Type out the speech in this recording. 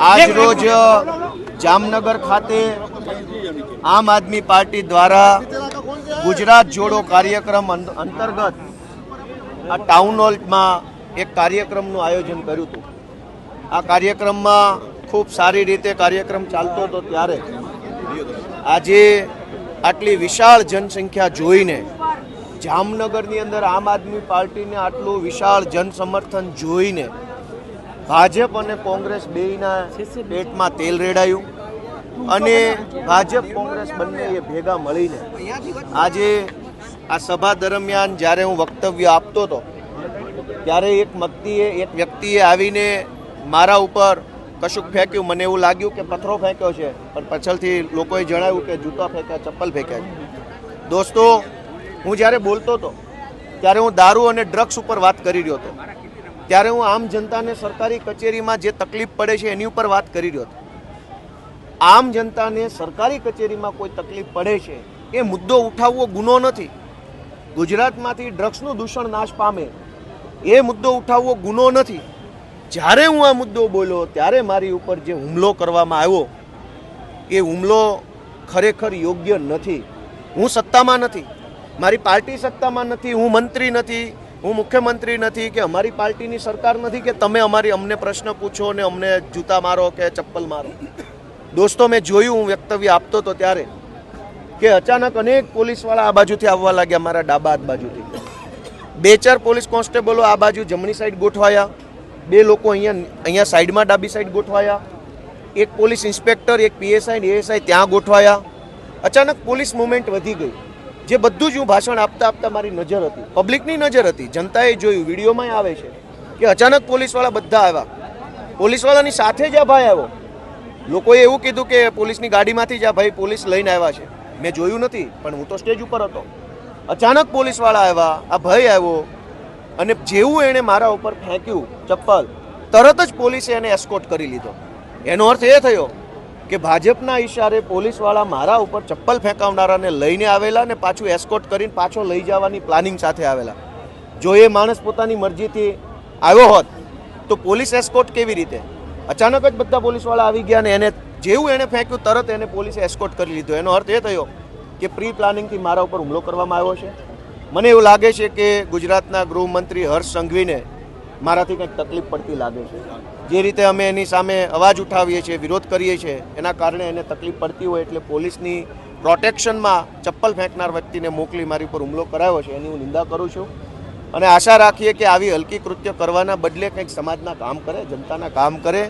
આજ રોજ જામનગર ખાતે આમ આદમી પાર્ટી દ્વારા ગુજરાત જોડો કાર્યક્રમ અંતર્ગત આ ટાઉન હોલમાં એક કાર્યક્રમનું આયોજન કર્યું હતું. આ કાર્યક્રમમાં ખૂબ સારી રીતે કાર્યક્રમ ચાલતો હતો ત્યારે. આજે આટલી વિશાળ જનસંખ્યા જોઈને જામનગરની અંદર આમ આદમી પાર્ટીને આટલું વિશાળ જનસમર્થન જોઈને ભાજપ અને કોંગ્રેસ બેયના પેટમાં તેલ રેડાયું અને ભાજપ કોંગ્રેસ બંનેએ ભેગા મળીને આજે આ સભા દરમિયાન જ્યારે હું વક્તવ્ય આપતો હતો, ત્યારે એક વ્યક્તિએ એક વ્યક્તિએ આવીને મારા ઉપર કશુંક ફેંક્યું. મને એવું લાગ્યું કે પથ્થરો ફેંક્યો છે, પણ પાછળથી લોકોએ જણાવ્યું કે જૂતા ફેંક્યા, ચપ્પલ ફેંક્યા છે. દોસ્તો, હું જ્યારે બોલતો હતો, ત્યારે હું દારૂ અને ડ્રગ્સ ઉપર વાત કરી રહ્યો હતો. ત્યારે હું આમ જનતાને સરકારી કચેરીમાં જે તકલીફ પડે છે એની ઉપર વાત કરી રહ્યો હતો આમ જનતાને સરકારી કચેરીમાં કોઈ તકલીફ પડે છે એ મુદ્દો ઉઠાવવો ગુનો નથી. ગુજરાતમાંથી ડ્રગ્સનું દૂષણ નાશ પામે એ મુદ્દો ઉઠાવવો ગુનો નથી. જ્યારે હું આ મુદ્દો બોલ્યો ત્યારે મારી ઉપર જે હુમલો કરવામાં આવ્યો એ હુમલો ખરેખર યોગ્ય નથી. હું સત્તામાં નથી. મારી પાર્ટી સત્તામાં નથી. હું મંત્રી નથી. હું મુખ્યમંત્રી નથી કે અમારી પાર્ટીની સરકાર નથી કે તમે અમારી અમને પ્રશ્ન પૂછો ને અમને જૂતા મારો કે ચપ્પલ મારો. દોસ્તો, મેં જોયું, હું વક્તવ્ય આપતો હતો ત્યારે કે અચાનક અનેક પોલીસવાળા આ બાજુથી આવવા લાગ્યા મારા ડાબા હાથ બાજુથી. બે ચાર પોલીસ કોન્સ્ટેબલો આ બાજુ જમણી સાઈડ ગોઠવાયા, બે લોકો અહીંયા અહીંયા સાઈડમાં ડાબી સાઈડ ગોઠવાયા, એક પોલીસ ઇન્સ્પેક્ટર, એક પીએસઆઈ ને એએસઆઈ ત્યાં ગોઠવાયા. અચાનક પોલીસ મુવમેન્ટ વધી ગઈ. જે બધું જ હું ભાષણ આપતા આપતા મારી નજર હતી, પબ્લિકની નજર હતી, જનતાએ જોયું વિડીયોમાં આવે છે કે અચાનક પોલીસવાળા બધા આવ્યા. પોલીસવાળાની સાથે જ આ ભાઈ આવ્યો. લોકોએ એવું કીધું કે પોલીસની ગાડીમાંથી જ આ ભાઈ પોલીસ લઈને આવ્યા છે. મેં જોયું નથી, પણ હું તો સ્ટેજ ઉપર હતો. અચાનક પોલીસવાળા આવ્યા, આ ભાઈ આવ્યો અને જેવું એણે મારા ઉપર ફેંક્યું, ચપ્પલ, તરત જ પોલીસે એને એસ્કોટ કરી લીધો. એનો અર્થ એ થયો કે ભાજપના ઈશારે પોલીસવાળા મારા ઉપર ચપ્પલ ફેંકાવનારાને લઈને આવેલા ને પાછું એસ્કોટ કરીને પાછો લઈ જવાની પ્લાનિંગ સાથે આવેલા. જો એ માણસ પોતાની મરજીથી આવ્યો હોત, તો પોલીસ એસ્કોટ કેવી રીતે? અચાનક જ બધા પોલીસવાળા આવી ગયા ને એને જેવું એણે ફેંક્યું, તરત એને પોલીસે એસ્કોટ કરી લીધો. એનો અર્થ એ થયો કે પ્રી પ્લાનિંગથી મારા ઉપર હુમલો કરવામાં આવ્યો છે. મને એવું લાગે છે કે ગુજરાતના ગૃહમંત્રી હર્ષ સંઘવીને મારાથી કંઈક તકલીફ પડતી લાગે છે. જે રીતે અમે એની સામે અવાજ ઉઠાવીએ છીએ, વિરોધ કરીએ છીએ, એના કારણે એને તકલીફ પડતી હોય એટલે પોલીસની પ્રોટેક્શનમાં ચપ્પલ ફેંકનાર વ્યક્તિને મોકલી મારી ઉપર હુમલો કરાયો છે, એની હું નિંદા કરું છું. અને આશા રાખીએ કે આવી હલકી કૃત્ય કરવાના બદલે કંઈક સમાજના કામ કરે, જનતાના કામ કરે